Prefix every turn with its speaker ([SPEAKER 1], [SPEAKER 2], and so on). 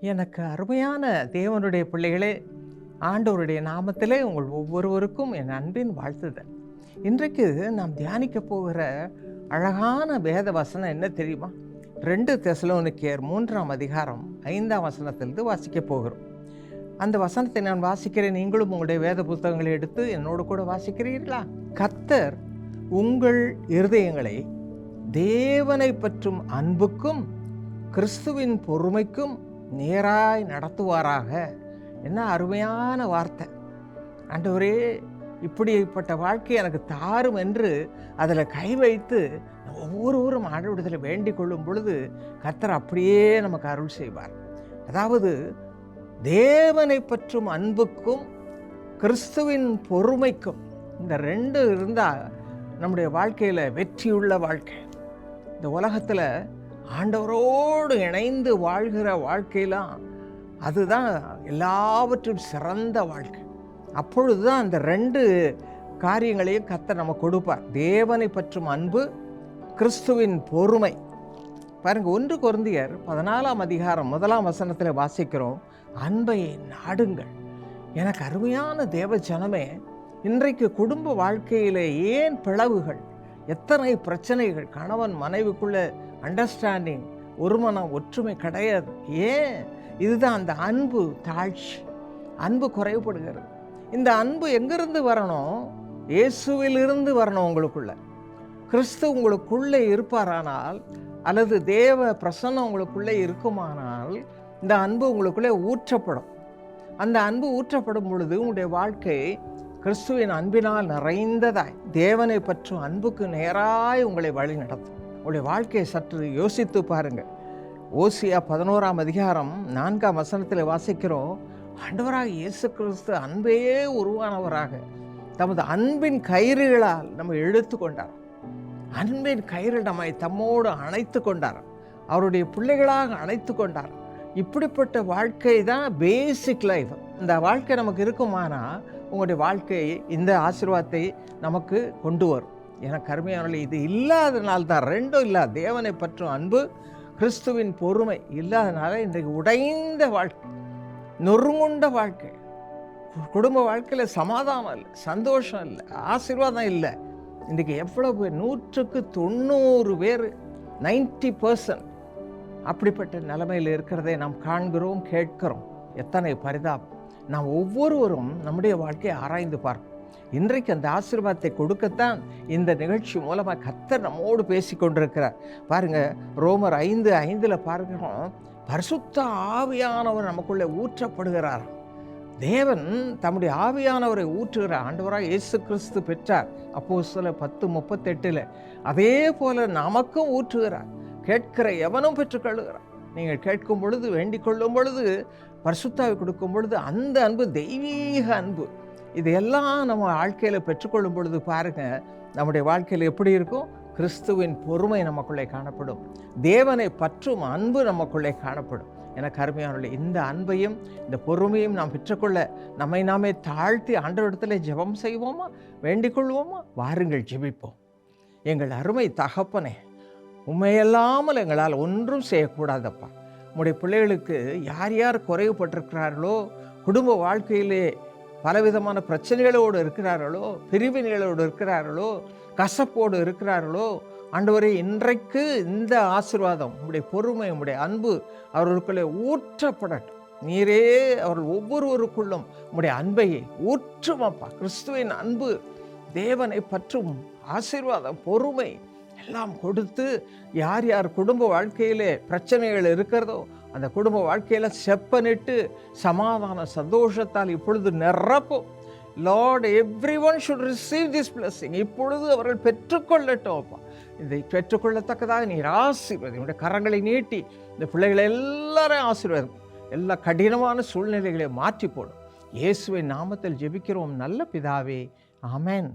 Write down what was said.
[SPEAKER 1] எனக்கு அருமையான தேவனுடைய பிள்ளைகளே ஆண்டவருடைய நாமத்திலே உங்கள் ஒவ்வொருவருக்கும் என் அன்பின் வாழ்த்துதல். இன்றைக்கு நாம் தியானிக்க போகிற அழகான வேத வசனம் என்ன தெரியுமா? ரெண்டு தெசலோனிக்கேர் மூன்றாம் அதிகாரம் ஐந்தாம் வசனத்திலிருந்து வாசிக்க போகிறோம். அந்த வசனத்தை நான் வாசிக்கிறேன். நீங்களும் உங்களுடைய வேத புத்தகங்களை எடுத்து என்னோடு கூட வாசிக்கிறீர்களா? கத்தர் உங்கள் இருதயங்களை தேவனை பற்றும் அன்புக்கும் கிறிஸ்துவின் பொறுமைக்கும் நேராய் நடத்துவாராக. என்ன அருமையான வார்த்தை. ஆண்டவரே இப்படிப்பட்ட வாழ்க்கை எனக்கு தாரும் என்று அதில் கை வைத்து ஒவ்வொருவரும் ஆண்டவரத்தில் வேண்டிக் கொள்ளும் பொழுது கர்த்தர் அப்படியே நமக்கு அருள் செய்வார். அதாவது தேவனை பற்றும் அன்புக்கும் கிறிஸ்துவின் பொறுமைக்கும் இந்த ரெண்டு இருந்தால் நம்முடைய வாழ்க்கையில் வெற்றியுள்ள வாழ்க்கை. இந்த உலகத்தில் ஆண்டவரோடு இணைந்து வாழ்கிற வாழ்க்கையெல்லாம் அதுதான் எல்லாவற்றும் சிறந்த வாழ்க்கை. அப்பொழுது தான் அந்த ரெண்டு காரியங்களையும் கத்த நம்ம கொடுப்பார். தேவனை பற்றும் அன்பு கிறிஸ்துவின் பொறுமை. பாருங்க ஒன்று குருந்தியர் பதினாலாம் அதிகாரம் முதலாம் வசனத்தில் வாசிக்கிறோம். அன்பை நாடுங்கள். எனக்கு அருமையான தேவ ஜனமே இன்றைக்கு குடும்ப வாழ்க்கையில் ஏன் பிளவுகள்? எத்தனை பிரச்சனைகள்? கணவன் மனைவிக்குள்ளே அண்டர்ஸ்டாண்டிங் ஒருமனம் ஒற்றுமை கிடையாது. ஏன்? இதுதான் அந்த அன்பு தாழ்ச்சி. அன்பு குறைவுபடுகிறது. இந்த அன்பு எங்கிருந்து வரணும்? இயேசுவிலிருந்து வரணும் உங்களுக்குள்ள. கிறிஸ்து உங்களுக்குள்ளே இருப்பாரானால் அல்லது தேவ பிரசன்னம் உங்களுக்குள்ளே இருக்குமானால் இந்த அன்பு உங்களுக்குள்ளே ஊற்றப்படும். அந்த அன்பு ஊற்றப்படும் பொழுது உங்களுடைய வாழ்க்கை கிறிஸ்துவின் அன்பினால் நிறைந்ததாய். தேவனை பற்றும் அன்புக்கு நேராய் உங்களை வழி நடத்தும் உங்களுடைய வாழ்க்கையை சற்று யோசித்து பாருங்கள் ஓசியா பதினோராம் அதிகாரம் நான்காம் வசனத்தில் வாசிக்கிறோம் ஆண்டவராக இயேசு கிறிஸ்து அன்பையே உருவானவராக. தமது அன்பின் கயிறுகளால் நம்ம இழுத்து கொண்டார். அன்பின் கயிறு நம்மை தம்மோடு அணைத்து கொண்டார். அவருடைய பிள்ளைகளாக அணைத்து கொண்டார். இப்படிப்பட்ட வாழ்க்கை தான் பேசிக் லைஃப் இந்த வாழ்க்கை நமக்கு இருக்குமானா உங்களுடைய வாழ்க்கை இந்த ஆசீர்வாதத்தை நமக்கு கொண்டு வரும். ஏன்னா கருமையானவர்கள் இது இல்லாதனால தான் ரெண்டும் இல்லை தேவனை பற்றும் அன்பு கிறிஸ்துவின் பொறுமை இல்லாதனால இன்றைக்கு உடைந்த வாழ்க்கை நொறுங்குண்ட வாழ்க்கை. குடும்ப வாழ்க்கையில் சமாதானம் இல்லை சந்தோஷம் இல்லை ஆசீர்வாதம் இல்லை. இன்றைக்கி எவ்வளோ பேர் நூற்றுக்கு தொண்ணூறு பேர் நைன்டி பர்சன்ட் அப்படிப்பட்ட நிலைமையில் இருக்கிறதை நாம் காண்கிறோம் கேட்கிறோம். எத்தனை பரிதாபம். நாம் ஒவ்வொருவரும் நம்முடைய வாழ்க்கையை ஆராய்ந்து பார்ப்போம். இன்றைக்கு அந்த ஆசீர்வாதத்தை கொடுக்கத்தான் இந்த நிகழ்ச்சி மூலமாக கத்தர் நம்மோடு பேசி கொண்டிருக்கிறார் பாருங்க ரோமர் ஐந்து ஐந்தில் பார்க்கிறோம் பரிசுத்த ஆவியானவர் நமக்குள்ளே ஊற்றப்படுகிறார். தேவன் தம்முடைய ஆவியானவரை ஊற்றுகிற ஆண்டவராக இயேசு கிறிஸ்து பெற்றார். அப்போ சில பத்து முப்பத்தெட்டில் அதே போல நமக்கும் ஊற்றுகிறார். கேட்கிற எவனும் பெற்றுக்கொள்ளுகிறார் நீங்கள் கேட்கும் பொழுது வேண்டிக் கொள்ளும் பொழுது பரிசுத்தாவை கொடுக்கும் பொழுது அந்த அன்பு தெய்வீக அன்பு இதையெல்லாம் நம்ம வாழ்க்கையில் பெற்றுக்கொள்ளும் பொழுது பாருங்க நம்முடைய வாழ்க்கையில் எப்படி இருக்கும்? கிறிஸ்துவின் பொறுமை நமக்குள்ளே காணப்படும். தேவனை பற்றும் அன்பு நமக்குள்ளே காணப்படும். எனக்கு அருமையானவர்களே இந்த அன்பையும் இந்த பொறுமையும் நாம் பெற்றுக்கொள்ள நம்மை நாமே தாழ்த்தி ஆண்டவரிடத்தில் ஜெபம் செய்வோமா? வேண்டிக் கொள்வோமா? வாருங்கள் ஜெபிப்போம். எங்கள் அருமை தகப்பனே உண்மையல்லாமல் எங்களால் ஒன்றும் செய்யக்கூடாதப்பா. உங்களுடைய பிள்ளைகளுக்கு யார் யார் குறைவுபட்டிருக்கிறார்களோ குடும்ப வாழ்க்கையிலே பலவிதமான பிரச்சனைகளோடு இருக்கிறார்களோ பிரிவினைகளோடு இருக்கிறார்களோ கசப்போடு இருக்கிறார்களோ ஆண்டவரே இன்றைக்கு இந்த ஆசிர்வாதம் உங்களுடைய பொறுமை உங்களுடைய அன்பு அவர்களுக்குள்ளே ஊற்றப்படட்டும். நீரே அவர்கள் ஒவ்வொருவருக்குள்ளும் உங்களுடைய அன்பையை ஊற்றுமாப்பா. கிறிஸ்துவின் அன்பு தேவனை பற்றும் ஆசீர்வாதம் பொறுமை எல்லாம் கொடுத்து யார் யார் குடும்ப வாழ்க்கையிலே பிரச்சனைகள் இருக்கிறதோ அந்த குடும்ப வாழ்க்கையில் செப்பனிட்டு சமாதான சந்தோஷத்தால் இப்பொழுது நிரப்பும் lord everyone should receive this blessing இப்பொழுது அவர்கள் பெற்றுக்கொள்ளட்டும் அப்பா இதை பெற்றுக்கொள்ளத்தக்கதாக நீர் ஆசீர்வாதம் என்னுடைய கரங்களை நீட்டி இந்த பிள்ளைகளை எல்லாரும் ஆசீர்வாதம் எல்லா கடினமான சூழ்நிலைகளை மாற்றி போடும் இயேசுவை நாமத்தில் ஜெபிக்கிறோம். நல்ல பிதாவே. ஆமேன்.